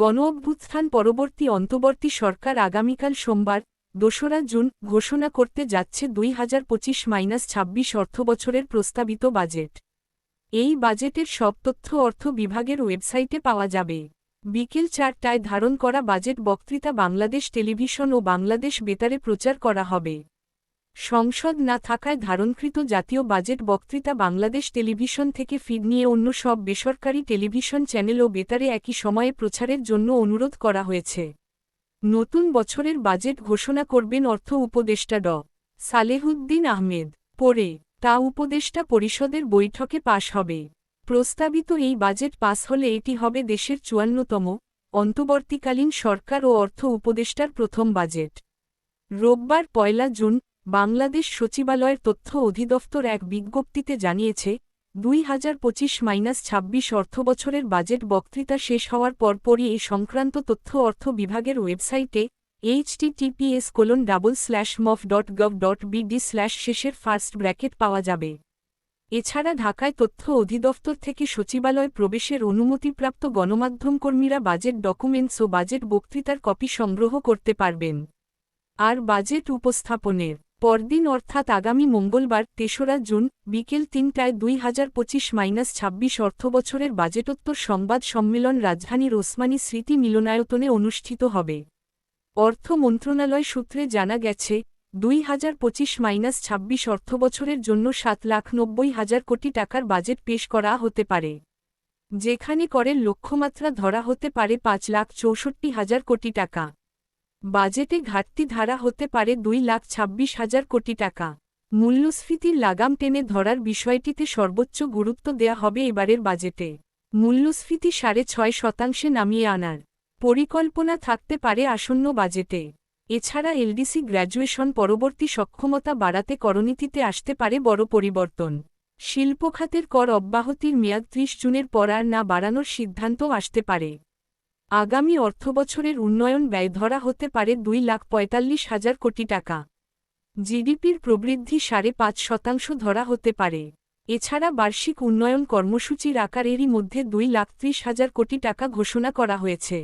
গণ অভ্যুত্থান পরবর্তী অন্তবর্তী সরকার আগামীকাল সোমবার, দোসরা জুন, ঘোষণা করতে যাচ্ছে দুই হাজার পঁচিশ মাইনাস ছাব্বিশ অর্থবছরের প্রস্তাবিত বাজেট। এই বাজেটের সব তথ্য অর্থ বিভাগের ওয়েবসাইটে পাওয়া যাবে। বিকেল চারটায় ধারণ করা বাজেট বক্তৃতা বাংলাদেশ টেলিভিশন ও বাংলাদেশ বেতারে প্রচার করা হবে। সংসদ না থাকায় ধারণকৃত জাতীয় বাজেট বক্তৃতা বাংলাদেশ টেলিভিশন থেকে ফিড নিয়ে অন্য সব বেসরকারি টেলিভিশন চ্যানেল ও বেতারে একই সময়ে প্রচারের জন্য অনুরোধ করা হয়েছে। নতুন বছরের বাজেট ঘোষণা করবেন অর্থ উপদেষ্টা ড। সালেহুদ্দিন আহমেদ। পরে তা উপদেষ্টা পরিষদের বৈঠকে পাশ হবে। প্রস্তাবিত এই বাজেট পাস হলে এটি হবে দেশের চুয়ান্নতম অন্তর্বর্তীকালীন সরকার ও অর্থ উপদেষ্টার প্রথম বাজেট। রোববার পয়লা জুন বাংলাদেশ সচিবালয়ের তথ্য অধিদপ্তর এক বিজ্ঞপ্তিতে জানিয়েছে, দুই হাজার পঁচিশ মাইনাস ছাব্বিশ অর্থবছরের বাজেট বক্তৃতা শেষ হওয়ার পরপরই এই সংক্রান্ত তথ্য অর্থ বিভাগের ওয়েবসাইটে HTTPS colon double slash mof dot gov dot BD slash শেষের ফার্স্ট ব্র্যাকেট পাওয়া যাবে। এছাড়া ঢাকায় তথ্য অধিদপ্তর থেকে সচিবালয় প্রবেশের অনুমতিপ্রাপ্ত গণমাধ্যমকর্মীরা বাজেট ডকুমেন্টস ও বাজেট বক্তৃতার কপি সংগ্রহ করতে পারবেন। আর বাজেট উপস্থাপনের পরদিন অর্থাৎ আগামী মঙ্গলবার, তেসরা জুন, বিকেল তিনটায় দুই হাজার পঁচিশ মাইনাস ছাব্বিশ অর্থবছরের বাজেটোত্তর সংবাদ সম্মেলন রাজধানীর ওসমানী স্মৃতি মিলনায়তনে অনুষ্ঠিত হবে। অর্থ মন্ত্রণালয় সূত্রে জানা গেছে, দুই হাজার পঁচিশ মাইনাস ছাব্বিশ অর্থবছরের জন্য সাত লাখ নব্বই হাজার কোটি টাকার বাজেট পেশ করা হতে পারে। যেখানে করের লক্ষ্যমাত্রা ধরা হতে পারে পাঁচ লাখ চৌষট্টি হাজার কোটি টাকা। বাজেটে ঘাটতি ধারা হতে পারে দুই লাখ ছাব্বিশ হাজার কোটি টাকা। মূল্যস্ফীতির লাগাম টেনে ধরার বিষয়টিতে সর্বোচ্চ গুরুত্ব দেয়া হবে এবারের বাজেটে। মূল্যস্ফীতি সাড়ে ছয় শতাংশে নামিয়ে আনার পরিকল্পনা থাকতে পারে আসন্ন বাজেটে। এছাড়া এলডিসি গ্র্যাজুয়েশন পরবর্তী সক্ষমতা বাড়াতে করনীতিতে আসতে পারে বড় পরিবর্তন। শিল্পখাতের কর অব্যাহতির মেয়াদ ত্রিশ জুনের পর আর না বাড়ানোর সিদ্ধান্তও আসতে পারে। আগামী অর্থবছরের উন্নয়ন ব্যয় ধরা হতে পারে দুই লাখ পঁয়তাল্লিশ হাজার কোটি টাকা। জিডিপির প্রবৃদ্ধি সাড়ে পাঁচ শতাংশ ধরা হতে পারে। এছাড়া বার্ষিক উন্নয়ন কর্মসূচির আকারেরই মধ্যে দুই লাখ ত্রিশ হাজার কোটি টাকা ঘোষণা করা হয়েছে।